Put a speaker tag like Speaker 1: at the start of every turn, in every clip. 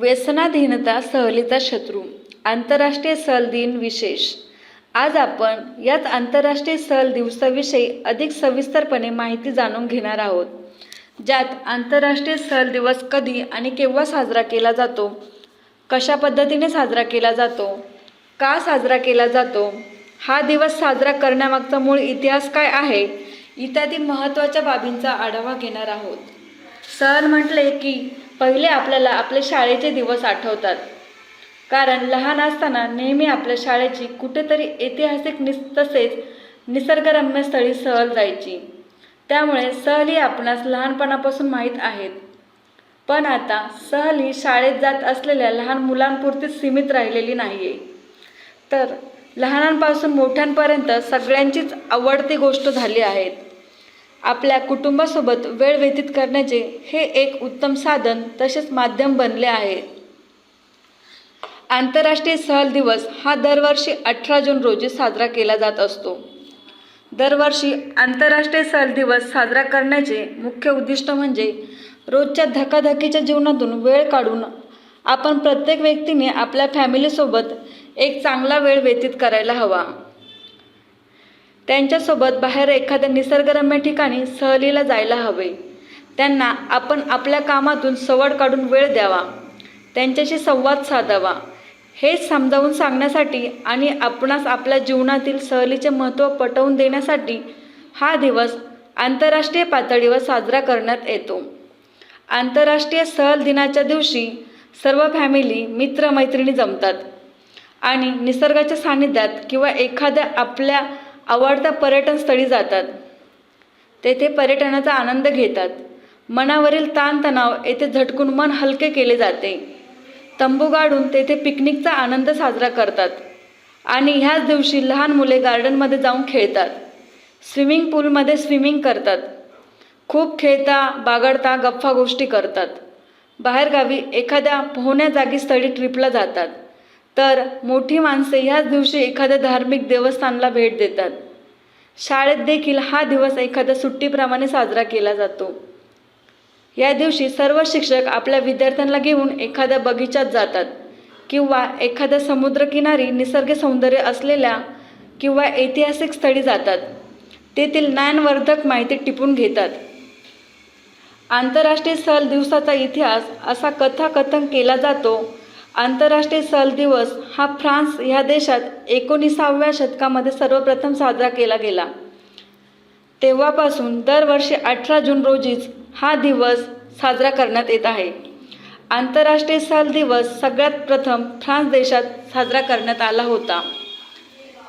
Speaker 1: व्यसनाधीनता सहलीचा शत्रू आंतरराष्ट्रीय सहल दिन विशेष. आज आपण याच आंतरराष्ट्रीय सहल दिवसाविषयी अधिक सविस्तरपणे माहिती जाणून घेणार आहोत. ज्यात आंतरराष्ट्रीय सहल दिवस कधी आणि केव्हा साजरा केला जातो कशा पद्धतीने साजरा केला जातो का साजरा केला जातो हा दिवस साजरा करण्यामागचा मूळ इतिहास काय आहे इत्यादी महत्त्वाच्या बाबींचा आढावा घेणार आहोत. सहल म्हटले की पहिले आपल्याला आपले शाळेचे दिवस आठवतात. कारण लहान असताना नेहमी आपल्या शाळेची कुठेतरी ऐतिहासिक निस तसेच निसर्गरम्य स्थळी सहल जायची. त्यामुळे सहल ही आपणास लहानपणापासून माहीत आहेत. पण आता सहल ही शाळेत जात असलेल्या लहान मुलांपुरतीच सीमित राहिलेली नाही आहे तर लहानांपासून मोठ्यांपर्यंत सगळ्यांचीच आवडती गोष्ट झाली आहेत. आपल्या कुटुंबासोबत वेळ व्यतीत करण्याचे हे एक उत्तम साधन तसेच माध्यम बनले आहे. आंतरराष्ट्रीय सहल दिवस हा दरवर्षी अठरा जून रोजी साजरा केला जात असतो. दरवर्षी आंतरराष्ट्रीय सहल दिवस साजरा करण्याचे मुख्य उद्दिष्ट म्हणजे रोजच्या धकाधकीच्या जीवनातून वेळ काढून आपण प्रत्येक व्यक्तीने आपल्या फॅमिलीसोबत एक चांगला वेळ व्यतीत करायला हवा. त्यांच्यासोबत बाहेर एखाद्या निसर्गरम्य ठिकाणी सहलीला जायला हवे. त्यांना आपण आपल्या कामातून सवड काढून वेळ द्यावा. त्यांच्याशी संवाद साधावा. हे समजावून सांगण्यासाठी आणि आपणास आपल्या जीवनातील सहलीचे महत्त्व पटवून देण्यासाठी हा दिवस आंतरराष्ट्रीय पातळीवर साजरा करण्यात येतो. आंतरराष्ट्रीय सहल दिनाच्या दिवशी सर्व फॅमिली मित्रमैत्रिणी जमतात आणि निसर्गाच्या सान्निध्यात किंवा एखाद्या आपल्या आवडत्या पर्यटनस्थळी जातात. तेथे पर्यटनाचा आनंद घेतात. मनावरील ताणतणाव येथे झटकून मन हलके केले जाते. तंबू गाडून तेथे पिकनिकचा आनंद साजरा करतात आणि ह्याच दिवशी लहान मुले गार्डनमध्ये जाऊन खेळतात. स्विमिंग पूलमध्ये स्विमिंग करतात. खूप खेळता बागडता गप्पा गोष्टी करतात. बाहेरगावी एखाद्या पोहण्या जागी स्थळी ट्रिपला जातात. तर मोठी माणसे ह्याच दिवशी एखाद्या धार्मिक देवस्थानला भेट देतात. शाळेत देखील हा दिवस एखाद्या सुट्टीप्रमाणे साजरा केला जातो. या दिवशी सर्व शिक्षक आपल्या विद्यार्थ्यांना घेऊन एखाद्या बगीचात जातात किंवा एखाद्या समुद्रकिनारी निसर्ग सौंदर्य असलेल्या किंवा ऐतिहासिक स्थळी जातात. तेथील ज्ञानवर्धक माहिती टिपून घेतात. आंतरराष्ट्रीय सहल दिवसाचा इतिहास असा कथाकथन केला जातो आंतरराष्ट्रीय सल दिवस हा फ्रान्स ह्या देशात एकोणीसाव्या शतकामध्ये सर्वप्रथम साजरा केला गेला. तेव्हापासून दरवर्षी अठरा जून रोजीच हा दिवस साजरा करण्यात येत आहे. आंतरराष्ट्रीय सल दिवस सगळ्यात प्रथम फ्रान्स देशात साजरा करण्यात आला होता.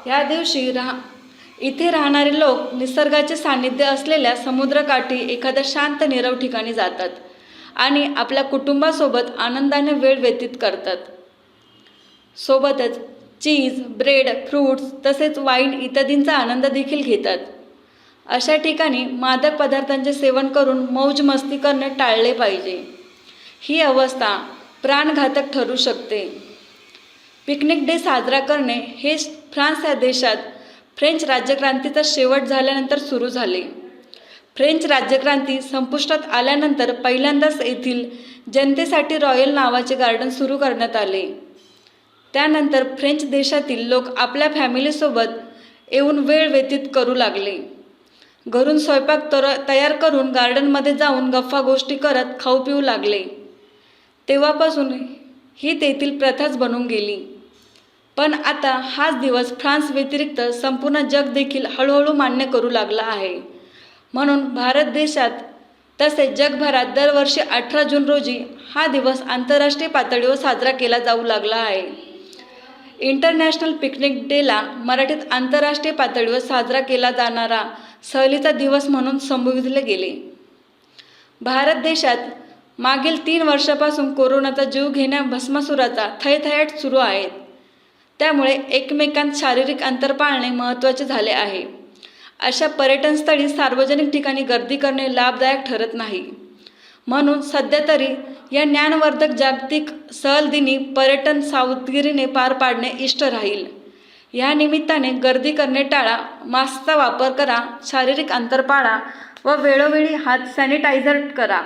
Speaker 1: ह्या दिवशी राह इथे राहणारे लोक निसर्गाचे सान्निध्य असलेल्या समुद्रकाठी एखाद्या शांत निरव ठिकाणी जातात. आणि आपल्या कुटुंबासोबत आनंदाने वेळ व्यतीत करतात. सोबतच चीज ब्रेड फ्रूट्स तसेच वाईन इत्यादींचा आनंद देखील घेतात. अशा ठिकाणी मादक पदार्थांचे सेवन करून मौज मस्ती करणे टाळले पाहिजे. ही अवस्था प्राणघातक ठरू शकते. पिकनिक डे साजरा करणे हे फ्रान्स या देशात फ्रेंच राज्यक्रांतीचा शेवट झाल्यानंतर सुरू झाले. फ्रेंच राज्यक्रांती संपुष्टात आल्यानंतर पहिल्यांदाच येथील जनतेसाठी रॉयल नावाचे गार्डन सुरू करण्यात आले. त्यानंतर फ्रेंच देशातील लोक आपल्या फॅमिलीसोबत येऊन वेळ व्यतीत करू लागले. घरून स्वयंपाक तर तयार करून गार्डनमध्ये जाऊन गप्पा गोष्टी करत खाऊ पिऊ लागले. तेव्हापासून ही तेथील प्रथाच बनून गेली. पण आता हाच दिवस फ्रान्स व्यतिरिक्त संपूर्ण जग देखील हळूहळू मान्य करू लागला आहे. म्हणून भारत देशात तसेच जगभरात दरवर्षी अठरा जून रोजी हा दिवस आंतरराष्ट्रीय पातळीवर साजरा केला जाऊ लागला आहे. इंटरनॅशनल पिकनिक डेला मराठीत आंतरराष्ट्रीय पातळीवर साजरा केला जाणारा सहलीचा दिवस म्हणून संबोधिले गेले. भारत देशात मागील तीन वर्षापासून कोरोनाचा जीव घेण्या भस्मासुराचा थैथयाट सुरू आहेत. त्यामुळे एकमेकांत शारीरिक अंतर पाळणे महत्त्वाचे झाले आहे. अशा पर्यटनस्थळी सार्वजनिक ठिकाणी गर्दी करणे लाभदायक ठरत नाही. म्हणून सध्या तरी या ज्ञानवर्धक जागतिक सहल दिनी पर्यटन सावधगिरीने पार पाडणे इष्ट राहील. या निमित्ताने गर्दी करणे टाळा मास्कचा वापर करा शारीरिक अंतर पाळा व वेळोवेळी हात सॅनिटायझर करा.